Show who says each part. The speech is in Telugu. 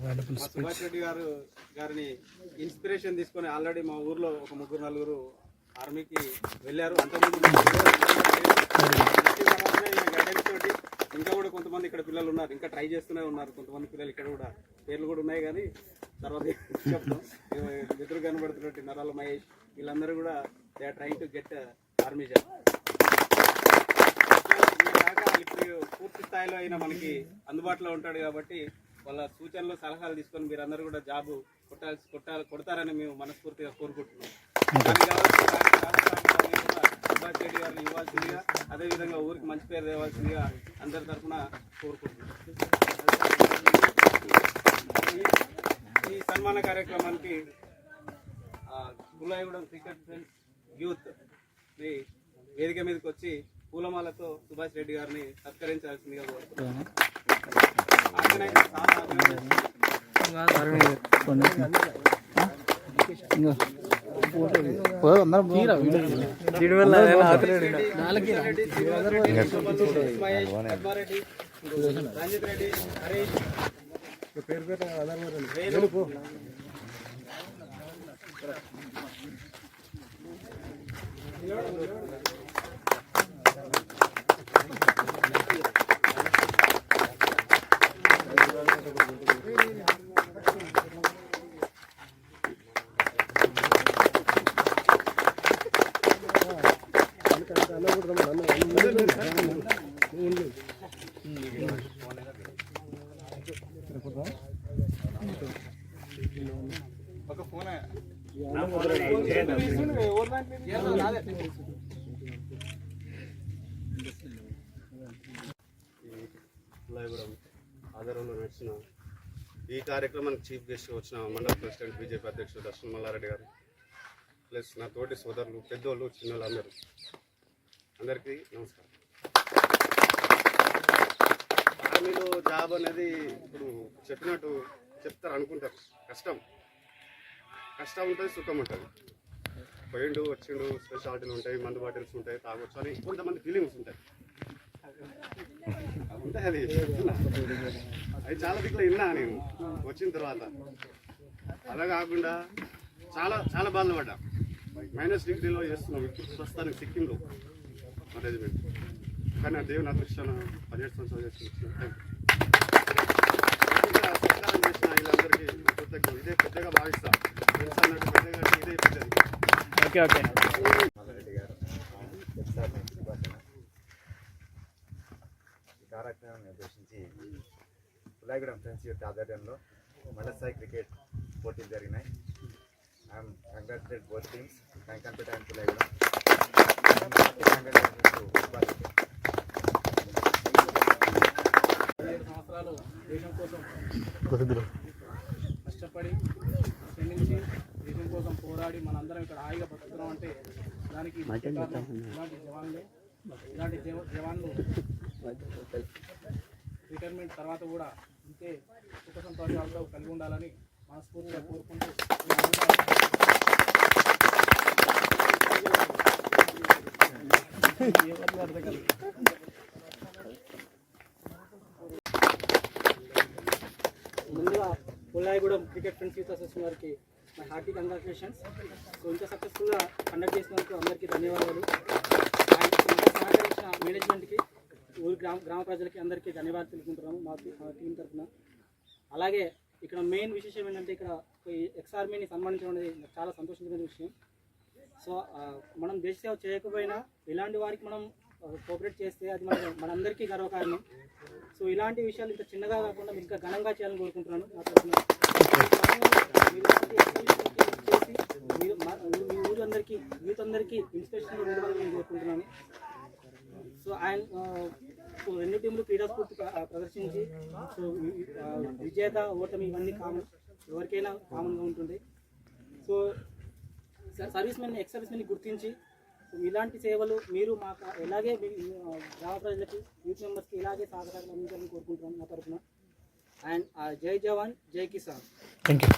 Speaker 1: మా సుభాష్ రెడ్డి గారు గారిని ఇన్స్పిరేషన్ తీసుకొని ఆల్రెడీ మా ఊర్లో ఒక ముగ్గురు నలుగురు ఆర్మీకి వెళ్ళారు. అంతకుముందు తోటి ఇంకా కూడా కొంతమంది ఇక్కడ పిల్లలు ఉన్నారు. ఇంకా ట్రై చేస్తూనే ఉన్నారు. కొంతమంది పిల్లలు ఇక్కడ కూడా పేర్లు కూడా ఉన్నాయి కానీ తర్వాత చెప్తాం. ఎదురు కనబడుతున్నట్టు నరాల మహేష్ వీళ్ళందరూ కూడా they are trying to get army job పూర్తి స్థాయిలో అయినా మనకి అందుబాటులో ఉంటాడు కాబట్టి వాళ్ళ సూచనలు సలహాలు తీసుకొని మీరందరూ కూడా జాబ్ కొట్టాల్సి కొట్టాలి కొడతారని మేము మనస్ఫూర్తిగా కోరుకుంటున్నాం. గారిని ఇవ్వాల్సిందిగా అదేవిధంగా ఊరికి మంచి పేరు తేవాల్సిందిగా అందరి తరఫున కోరుకుంటున్నాం. ఈ- సన్మాన కార్యక్రమానికి గులాయిగూడెం క్రికెట్ ఫ్రెండ్స్ యూత్ వేదిక మీదకి వచ్చి పూలమాలతో సుభాష్ రెడ్డి గారిని సత్కరించాల్సిందిగా కోరుతున్నాను organizer sir organizer Reddy Srinivas Reddy సుబ్బల్ Mahesh Padma Reddy Ranjith ఒక ఫోన్
Speaker 2: ఆధారంలో నడిచిన ఈ కార్యక్రమానికి చీఫ్ గెస్ట్ వచ్చిన మండల ప్రెసిడెంట్ బీజేపీ అధ్యక్షుడు దర్శన్ మల్లారెడ్డి గారు ప్లస్ నా తోటి సోదరులు పెద్దోళ్ళు చిన్నోళ్ళు అందరూ. అందరికీ నమస్కారం. ఆర్మీలో జాబ్ అనేది ఇప్పుడు చెప్పినట్టు చెప్తారు అనుకుంటారు. కష్టం. కష్టం ఉంటుంది సుఖం ఉంటుంది. పోయిండు వచ్చిండు స్పెషాలిటీలు ఉంటాయి మందు బాటిల్స్ ఉంటాయి తాగొచ్చు అని కొంతమంది ఫీలింగ్స్ ఉంటాయి. ఉంటాయి అది. అది చాలా దిక్కులు విన్నా నేను. వచ్చిన తర్వాత. అలా కాకుండా చాలా చాలా బాధలు పడ్డా. మైనస్ డిగ్రీలో చేస్తున్నాం ఇప్పుడు ప్రస్తుతానికి సిక్కింలో. మా రెజిమెంట్ కానీ ఆ దేవుని అదృష్టాన పదిహేడు సంవత్సరాలు చేస్తున్నాం చేసిన వీళ్ళందరికీ కృతజ్ఞతలు. ఇదే పెద్దగా భావిస్తాం. ఫ్రెండ్స్ అన్నట్టు పెద్దగా ఇదే పెద్దది.
Speaker 3: Okay okay.
Speaker 4: ఉద్దేశించి కులాయిగూడెం ఫ్రెండ్స్ యొక్క ఆధ్వర్యంలో మండల స్థాయి క్రికెట్ పోటీలు జరిగినాయి. I'm congratulate both teams Venkatapeta and
Speaker 1: పదిహేడు సంవత్సరాలు దేశం కోసం కష్టపడి శ్రమించి దేశం కోసం పోరాడి మనందరం ఇక్కడ హాయిగా బతుకుతున్నాం అంటే దానికి ఇలాంటి జవాన్లే ఇలాంటి జవ- జవాన్లు రిటైర్మెంట్ తర్వాత కూడా ఇంతే సుఖ సంతోషాలతో కలిగి ఉండాలని మనస్ఫూర్తిగా కోరుకుంటూ మీ అందరూ- ముందుగా Pullaigudem cricket friends youth association వారికి మై హార్టీ కంగ్రాచులేషన్స్ సో ఇంత సక్సెస్ఫుల్గా కండక్ట్ చేసినందుకు అందరికీ ధన్యవాదాలు. అండ్ సహకరించిన మేనేజ్మెంట్కి ఊరి గ్రామ గ్రామ ప్రజలకి అందరికీ ధన్యవాదాలు తెలుపుకుంటున్నాము మా టీం తరఫున. అలాగే ఇక్కడ మెయిన్ విశేషం ఏంటంటే ఇక్కడ ఎక్స్ఆర్మీని సన్మానించడం అనేది చాలా సంతోషించిన విషయం. సో మనం దేశ సేవ చేయకపోయినా ఇలాంటి వారికి మనం కోఆపరేట్ చేస్తే అది మన మనందరికీ గర్వకారణం. సో ఇలాంటి విషయాలు ఇంత చిన్నగా కాకుండా మీరు ఇంకా ఘనంగా చేయాలని కోరుకుంటున్నాను. నా తరఫున. మీ ఊరు అందరికీ యూత్ అందరికీ ఇన్స్పిరేషన్ ఉండాలని నేను కోరుకుంటున్నాను. సో ఆయన సో రెండు టీంలు క్రీడా స్ఫూర్తి ప్రదర్శించి సో విజేత ఓటమి ఇవన్నీ కామన్ ఎవరికైనా కామన్గా ఉంటుంది. So servicemen X servicemen గుర్తించి ఇలాంటి సేవలు మీరు మాకు ఎలాగే గ్రామ ప్రజలకి యూత్ మెంబర్స్కి ఇలాగే సహకారం అందించాలని కోరుకుంటున్నాను నా తరఫున అండ్ జై జవాన్ జై కిసాన్.
Speaker 3: Thank you